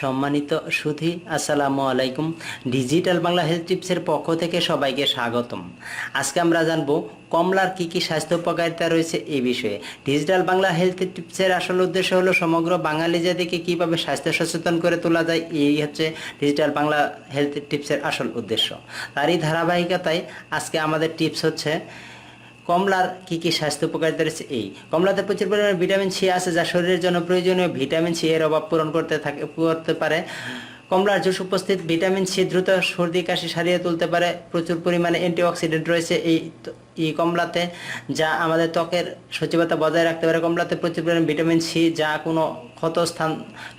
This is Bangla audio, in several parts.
সম্মানিত সুধী, আসসালামু আলাইকুম। ডিজিটাল বাংলা হেলথ টিপসের পক্ষ থেকে সবাইকে স্বাগতম। আজকে আমরা জানব, কমলার কি কি স্বাস্থ্য উপকারিতা রয়েছে এই বিষয়ে। ডিজিটাল বাংলা হেলথ টিপসের আসল উদ্দেশ্য হলো সমগ্র বাঙালি জাতিকে কীভাবে স্বাস্থ্য সচেতন করে তোলা যায়, এই হচ্ছে ডিজিটাল বাংলা হেলথ টিপসের আসল উদ্দেশ্য। তারই ধারাবাহিকতায় আজকে আমাদের টিপস হচ্ছে কমলার কি কি স্বাস্থ্য উপকারিতা রয়েছে? এই, কমলাতে প্রচুর পরিমাণে ভিটামিন সি আছে, যা শরীরের জন্য প্রয়োজনীয়। ভিটামিন সি এর অভাব পূরণ করতে থাকে করতে পারে। কমলার জুস উপস্থিত, ভিটামিন সি দ্রুত সর্দি, কাশি সারিয়ে তুলতে পারে। প্রচুর পরিমাণে অ্যান্টিঅক্সিডেন্ট রয়েছে এই এই কমলাতে, যা আমাদের ত্বকের সচিবতা বজায় রাখতে পারে। কমলাতে প্রচুর পরিমাণে ভিটামিন সি, যা কোনো ক্ষত স্থান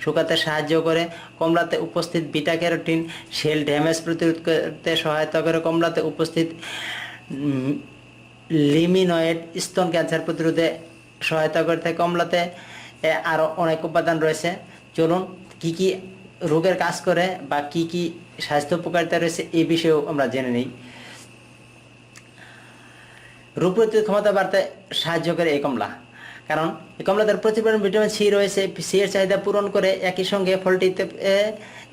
শুকাতে সাহায্য করে। কমলাতে উপস্থিত বিটা ক্যারোটিন, সেল ড্যামেজ প্রতিরোধ করতে সহায়তা করে। কমলাতে উপস্থিত লিমিনয়েড স্তন ক্যান্সার প্রতিরোধে সহায়তা করে থাকে কমলাতে এ, আরও অনেক উপাদান রয়েছে। চলুন কি কি রোগের কাজ করে বা কি কি স্বাস্থ্য উপকারিতা রয়েছে এই বিষয়েও আমরা জেনে নিই। রোগ প্রতিরোধ ক্ষমতা বাড়তে সাহায্য করে এই কমলা কারণ এই কমলাতে প্রচুর পরিমাণে ভিটামিন সি রয়েছে সি এর চাহিদা পূরণ করে একই সঙ্গে ফলটিতে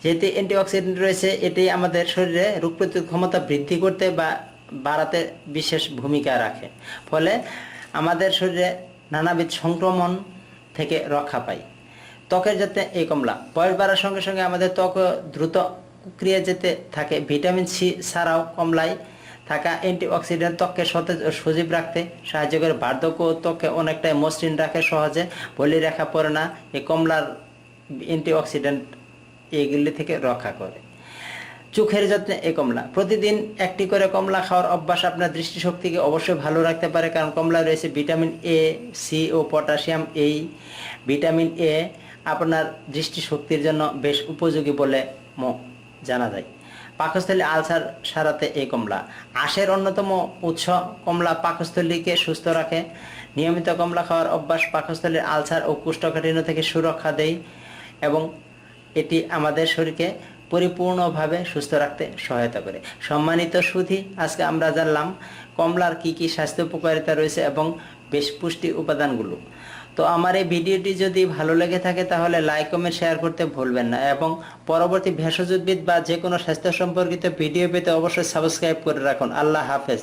যেহেতু অ্যান্টিঅক্সিডেন্ট রয়েছে এটি আমাদের শরীরে রোগ প্রতিরোধ ক্ষমতা বৃদ্ধি করতে বা বাড়াতে বিশেষ ভূমিকা রাখে। ফলে আমাদের শরীরে নানাবিধ সংক্রমণ থেকে রক্ষা পাই ত্বকের যাতে এই কমলা, বয়স বাড়ার সঙ্গে সঙ্গে আমাদের ত্বক দ্রুত কুকড়িয়ে যেতে থাকে। ভিটামিন সি ছাড়াও কমলায় থাকা অ্যান্টিঅক্সিডেন্ট ত্বককে সতেজ ও সজীব রাখতে সাহায্য করে। বার্ধক্য ও ত্বককে অনেকটাই মসৃণ রাখে সহজে। বলি রেখা পড়ে না, এই কমলার অ্যান্টিঅক্সিডেন্ট এইগুলি থেকে রক্ষা করে। চোখের যত্নে এ কমলা। প্রতিদিন একটি করে কমলা খাওয়ার অভ্যাস আপনার দৃষ্টিশক্তিকে অবশ্যই ভালো রাখতে পারে, কারণ কমলা রয়েছে ভিটামিন এ সি ও পটাশিয়াম এই ভিটামিন এ আপনার দৃষ্টিশক্তির জন্য বেশ উপযোগী বলে জানা যায়। পাকস্থলী আলসার সারাতে এই কমলা। আশের অন্যতম উৎস কমলা পাকস্থলীকে সুস্থ রাখে। নিয়মিত কমলা খাওয়ার অভ্যাস পাকস্থলীর আলসার ও কুষ্ঠকাঠিন্য থেকে সুরক্ষা দেয় এবং এটি আমাদের শরীরকে পরিপূর্ণভাবে সুস্থ রাখতে সহায়তা করে। সম্মানিত সুধী, আজকে আমরা জানলাম কমলার কি কি স্বাস্থ্য উপকারিতা রয়েছে এবং বেশ পুষ্টি উপাদানগুলো। তো আমার এই ভিডিওটি যদি ভালো লেগে থাকে তাহলে লাইক, কমেন্ট, শেয়ার করতে ভুলবেন না এবং পরবর্তী ভেষজ উদ্ভিদ বা যে কোনো স্বাস্থ্য সম্পর্কিত ভিডিও পেতে অবশ্যই সাবস্ক্রাইব করে রাখুন। আল্লাহ হাফেজ।